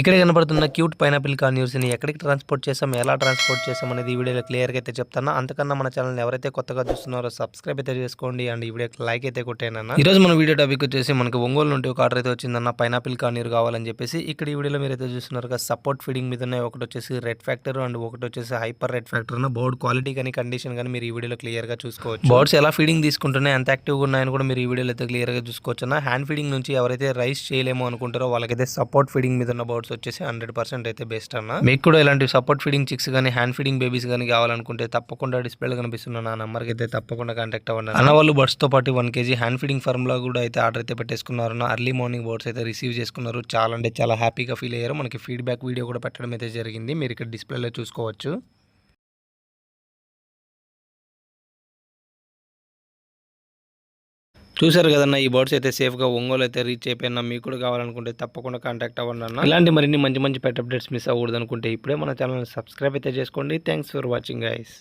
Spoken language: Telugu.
ఇక్కడ కనబడుతున్న క్యూట్ పైనాపిల్ కార్ ఎక్కడికి ట్రాన్స్పోర్ట్ చేసాం ఎలా ట్రాన్స్పోర్ట్ చేసాం అనేది ఈ వీడియోలో క్లియర్గా అయితే చెప్తాను. అంతకన్నా మన ఛానల్ ఎవరైతే కొత్తగా చూస్తున్నారో సబ్స్క్రైబ్ అయితే చేసుకోండి అండ్ ఈ వీడియోకి లైక్ అయితే కొట్టేనన్న ఈ రోజు మన వీడియో టాపిక్ వచ్చేసి మనకి ఒంగోలు నుండి ఒక ఆర్డర్ అయితే వచ్చిందన్న పైనాపిల్ కార్ కావాలని చెప్పేసి ఇక్కడ ఈ వీడియోలో మీరు అయితే చూస్తున్నారు సపోర్ట్ ఫీడింగ్ మీద ఒకటి వచ్చేసి రెడ్ ఫ్యాక్టర్ అండ్ ఒకటి వచ్చేసి హైపర్ రెడ్ ఫ్యాక్టర్ అన్న బోర్డ్ క్వాలిటీ కానీ కండిషన్ కానీ మీరు ఈ వీడియోలో క్లియర్గా చూసుకోవచ్చు. బోర్డ్స్ ఎలా ఫీడింగ్ తీసుకుంటున్నాయి ఎంత యాక్టివ్గా ఉన్నాయని కూడా మీరు ఈ వీడియోలో అయితే క్లియర్గా చూసుకోవచ్చు హ్యాండ్ ఫీడింగ్ నుంచి ఎవరైతే రైస్ చేయలేమో అనుకుంటారో వాళ్ళకైతే సపోర్ట్ ఫీడింగ్ మీద ఉన్న బోర్డ్స్ వచ్చేసి హండ్రెడ్ పర్సెంట్ అయితే బెస్ట్ అన్న. మీకు కూడా ఇలాంటి సపోర్ట్ ఫీడింగ్ చిక్స్ కానీ హ్యాండ్ ఫీడింగ్ బేబీస్ కానీ కావాలనుకుంటే తప్పకుండా డిస్ప్లేలో కనిపిస్తున్న నా నెంబర్కి అయితే తప్పకుండా కాంటాక్ట్ అవ్వండి అన్న. వాళ్ళు బర్డ్స్తో పాటు వన్ కేజీ హ్యాండ్ ఫీడింగ్ ఫార్మ్లో కూడా అయితే ఆర్డర్ అయితే పెట్టేసుకున్నారు అర్లీ మార్నింగ్ బోర్డ్స్ అయితే రిసీవ్ చేసుకున్నారు. చాలా అంటే చాలా హ్యాపీగా ఫీల్ అయ్యారు. మనకి ఫీడ్బ్యాక్ వీడియో కూడా పెట్టడం అయితే జరిగింది. మీరు ఇక్కడ డిస్ప్లేలో చూసుకోవచ్చు. చూసారు కదన్న ఈ బర్డ్స్ అయితే సేఫ్గా ఒంగోలు అయితే రీచ్ అయిపోయినా మీకు కూడా కావాలనుకుంటే తప్పకుండా కాంటాక్ట్ అవ్వండి అన్న. ఇలాంటి మరిన్ని మంచి మంచి పెట్ అప్డేట్స్ మిస్ అవ్వకూడదు అనుకుంటే ఇప్పుడే మన ఛానల్ సబ్స్క్రైబ్ అయితే చేసుకోండి. Thanks for watching guys